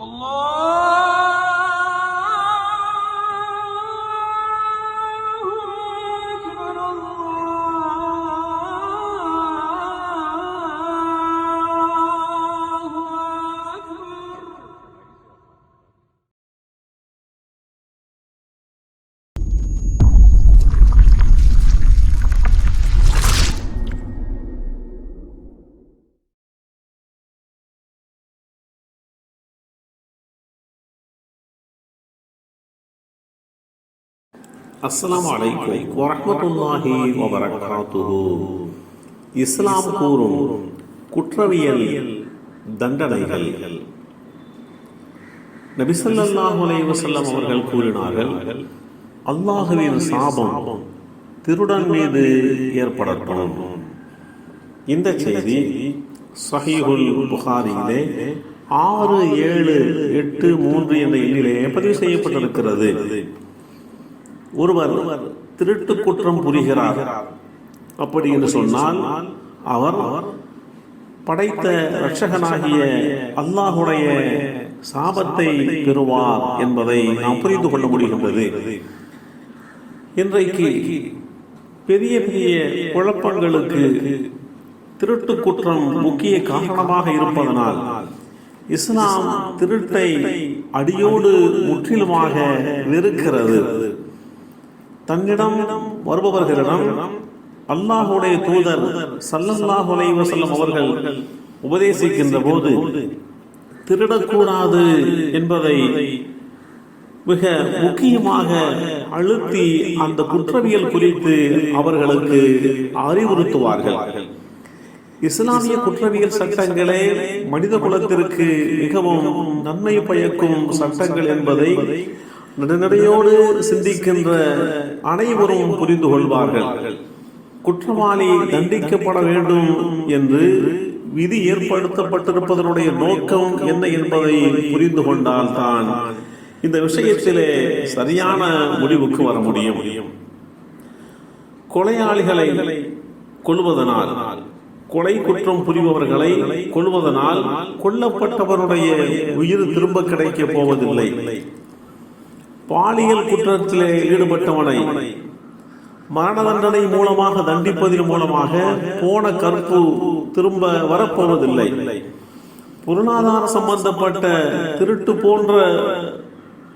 Allah! அஸ்லாம் அலைக்கும் வரஹ்மத்துல்லாஹி வபரகாத்துஹு இஸ்லாம் கூறும் குற்றவியல் தண்டனைகள். நபிசல்லாஹு அலைஹி அவர்கள் கூறினார்கள் அல்லாஹுவின் சாபம் திருடன் மீது ஏற்படட்டும். இந்த செய்தி சஹீஹுல் புகாரியிலே ஆறு ஏழு எட்டு மூன்று என்ற எண்ணிலே பதிவு செய்யப்பட்டிருக்கிறது. ஒருவர் திருட்டு குற்றம் புரிகிறார். அப்படி என்று சொன்னால் அவர் படைத்த ரட்சகனாகிய அல்லாஹுடைய சாபத்தை பெறுவார் என்பதை நாம் புரிந்து கொள்ள முடிகின்றது. இன்றைக்கு பெரிய பெரிய குழப்பங்களுக்கு திருட்டு குற்றம் முக்கிய காரணமாக இருப்பதனால் இஸ்லாம் திருட்டை அடியோடு முற்றிலுமாக வெறுக்கிறது. தன்னிடம் வருபவர்களிடம் அல்லாஹுடைய தூதர் சல்லல்லாஹு அலைவசல்லம் அவர்கள் உபதேசிக்கின்ற போது திருடக்கூடாது என்பதை மிக முக்கியமாக அழுத்தி அந்த குற்றவியல் குறித்து அவர்களுக்கு அறிவுறுத்துவார்கள். இஸ்லாமிய குற்றவியல் சட்டங்களே மனித குலத்திற்கு மிகவும் நன்மை பயக்கும் சட்டங்கள் என்பதை நடுநடையோடு சிந்திக்கின்ற அனைவரும் புரிந்து கொள்வார்கள். குற்றவாளி தண்டிக்கப்பட வேண்டும் என்று விதி ஏற்படுத்தப்பட்டிருப்பதனுடைய நோக்கம் என்ன என்பதை புரிந்து கொண்டால் தான் இந்த விஷயத்திலே சரியான முடிவுக்கு வர முடியும். கொலையாளிகளை கொள்வதனால் கொலை குற்றம் புரிபவர்களை கொள்வதனால் கொல்லப்பட்டவருடைய உயிர் திரும்ப கிடைக்கப் போவதில்லை. பாலியல் குற்றத்தில் ஈடுபட்டவனை மரண தண்டனை மூலமாக தண்டிப்பதன் மூலமாக போன கற்பு திரும்ப வரப்போவதில்லை. பொருளாதார சம்பந்தப்பட்ட திருட்டு போன்ற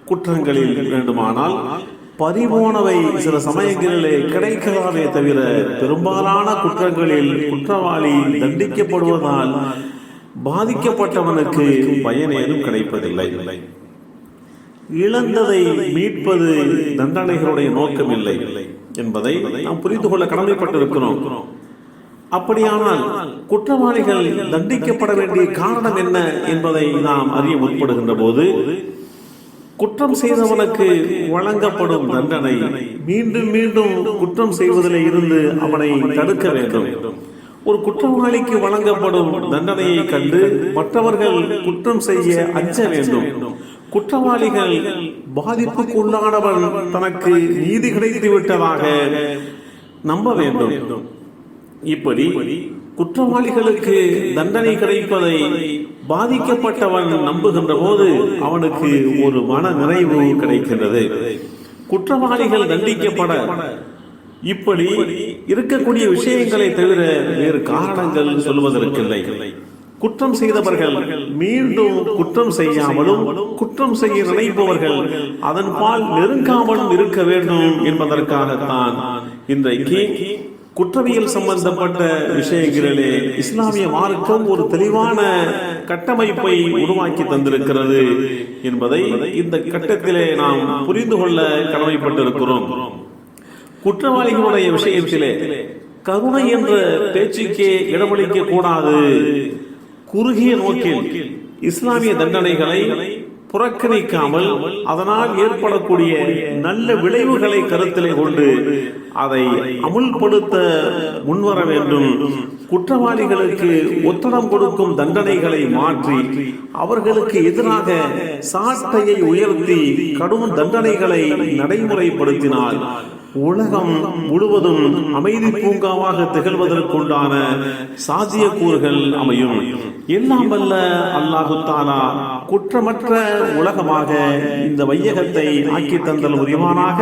குற்றங்களில் வேண்டுமானால் பறிபோனவை சில சமயங்களிலே கிடைக்கலாமே தவிர பெரும்பாலான குற்றங்களில் குற்றவாளி தண்டிக்கப்படுவதால் பாதிக்கப்பட்டவனுக்கு பயன் ஏதும் கிடைப்பதில்லை. இழந்ததை மீட்பது தண்டனைகளுடைய நோக்கம் இல்லை என்பதை நாம் புரிந்து கொள்ள கடமைப்பட்டிருக்கிறோம். அப்படியானால் குற்றவாளிகள் தண்டிக்கப்பட வேண்டிய காரணம் என்ன என்பதை நாம் அறிய முற்படுகின்ற போது குற்றம் செய்தவனுக்கு வழங்கப்படும் தண்டனை மீண்டும் மீண்டும் குற்றம் செய்வதில் இருந்து அவனை தடுக்க வேண்டும். ஒரு குற்றவாளிக்கு வழங்கப்படும் தண்டனையை கண்டு மற்றவர்கள் குற்றம் செய்ய அஞ்ச வேண்டும். குற்றவாளிகள் பாதிப்புக்கு உள்ளானவன் தனக்கு நீதி கிடைத்து விட்டதாக நம்ப வேண்டும். இப்படி குற்றவாளிகளுக்கு தண்டனை கிடைப்பதை பாதிக்கப்பட்டவன் நம்புகின்ற போது அவனுக்கு ஒரு மன நிறைவு கிடைக்கின்றது. குற்றவாளிகள் தண்டிக்கப்பட இப்படி இருக்கக்கூடிய விஷயங்களை தவிர வேறு காரணங்கள் சொல்வதற்கில்லை. குற்றம் செய்தவர்கள் மீண்டும் குற்றம் செய்யாமலும் குற்றம் செய்ய நினைப்பவர்கள் அதன் பால் நெருங்காமலும் இருக்க வேண்டும் என்பதற்காகத்தான் இன்றைக்கு குற்றவியல் சம்பந்தப்பட்ட விஷயங்களிலே இஸ்லாமிய மார்க்கம் ஒரு தெளிவான கட்டமைப்பை உருவாக்கி தந்திருக்கிறது என்பதை இந்த கட்டத்திலே நாம் புரிந்து கொள்ள கடமைப்பட்டிருக்கிறோம். குற்றவாளிகளுடைய விஷயத்திலே கருணை என்ற பேச்சுக்கே இடமளிக்க கூடாது. குறுகிய நோக்கில் இஸ்லாமிய தண்டனைகளை புறக்கணிக்காமல் அதனால் ஏற்படக்கூடிய நல்ல விளைவுகளை கருத்திலே கொண்டு அதை அமுல்படுத்த முன்வர வேண்டும். குற்றவாளிகளுக்கு ஒத்தடம் கொடுக்கும் தண்டனைகளை மாற்றி அவர்களுக்கு எதிராக சாட்டையை உயர்த்தி கடும் தண்டனைகளை நடைமுறைப்படுத்தினால் உலகம் முழுவதும் அமைதி பூங்காவாக திகழ்வதற்குண்டான சாத்தியக்கூறுகள் அமையும். எல்லாம் வல்ல அல்லாஹு தாலா குற்றமற்ற உலகமாக இந்த வையகத்தை ஆக்கி தந்தல் உரிமானாக